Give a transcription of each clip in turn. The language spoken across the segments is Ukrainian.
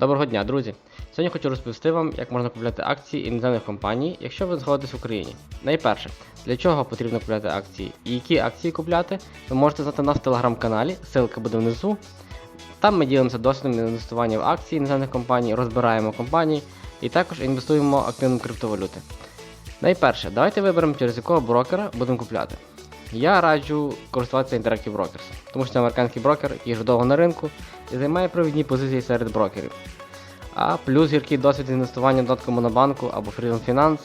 Доброго дня, друзі! Сьогодні хочу розповісти вам, як можна купляти акції іноземних компаній, якщо ви знаходитесь в Україні. Найперше, для чого потрібно купляти акції і які акції купляти, ви можете знати нас в телеграм-каналі, ссылка буде внизу. Там ми ділимося досвідом інвестування в акції іноземних компаній, розбираємо компанії і також інвестуємо активно в криптовалюти. Найперше, давайте виберемо, через якого брокера будемо купляти. Я раджу користуватися Interactive Brokers, тому що це американський брокер, який вже довго на ринку і займає провідні позиції серед брокерів. А плюс гіркий досвід інвестування в додатком монобанку або Freedom Finance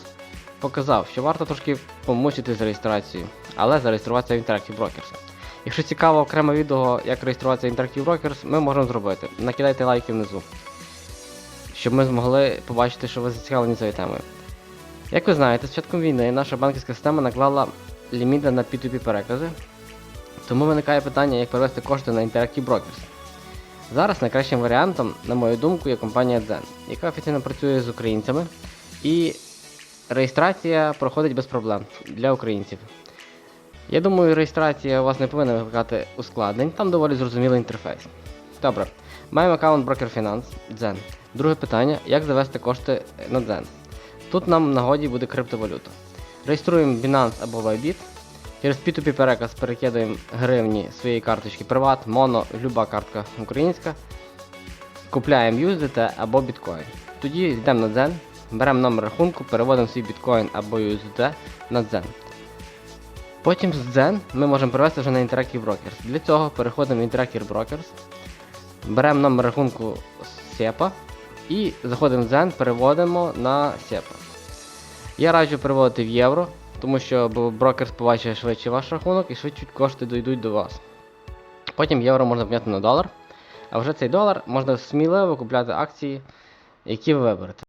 показав, що варто трошки помучити з реєстрацією, але зареєструватися в Interactive Brokers. Якщо цікаво окреме відео, як реєструватися в Interactive Brokers, ми можемо зробити. Накидайте лайки внизу, щоб ми змогли побачити, що ви зацікавлені цією темою. Як ви знаєте, з початком війни наша банківська система наклала ліміти на P2P перекази, тому виникає питання, як перевести кошти на Interactive Brokers. Зараз найкращим варіантом, на мою думку, є компанія Zen, яка офіційно працює з українцями, і реєстрація проходить без проблем для українців. Я думаю, реєстрація у вас не повинна викликати ускладнень, там доволі зрозумілий інтерфейс. Добре, маємо аккаунт Broker Finance, Zen. Друге питання, як завести кошти на Zen. Тут нам в нагоді буде криптовалюта. Реєструємо Binance або Bybit. Через P2P переказ перекидаємо гривні своєї карточки Приват, Моно, люба картка українська. Купляємо USDT або біткоін. Тоді йдемо на Zen, беремо номер рахунку, переводимо свій біткоін або USDT на Zen. Потім з Zen ми можемо перевести вже на Interactive Brokers. Для цього переходимо в Interactive Brokers, беремо номер рахунку SEPA і заходимо в Zen, переводимо на SEPA. Я раджу переводити в євро, тому що брокер побачить швидше ваш рахунок і швидше кошти дійдуть до вас. Потім євро можна поміняти на долар, а вже цей долар можна сміливо купляти акції, які ви виберете.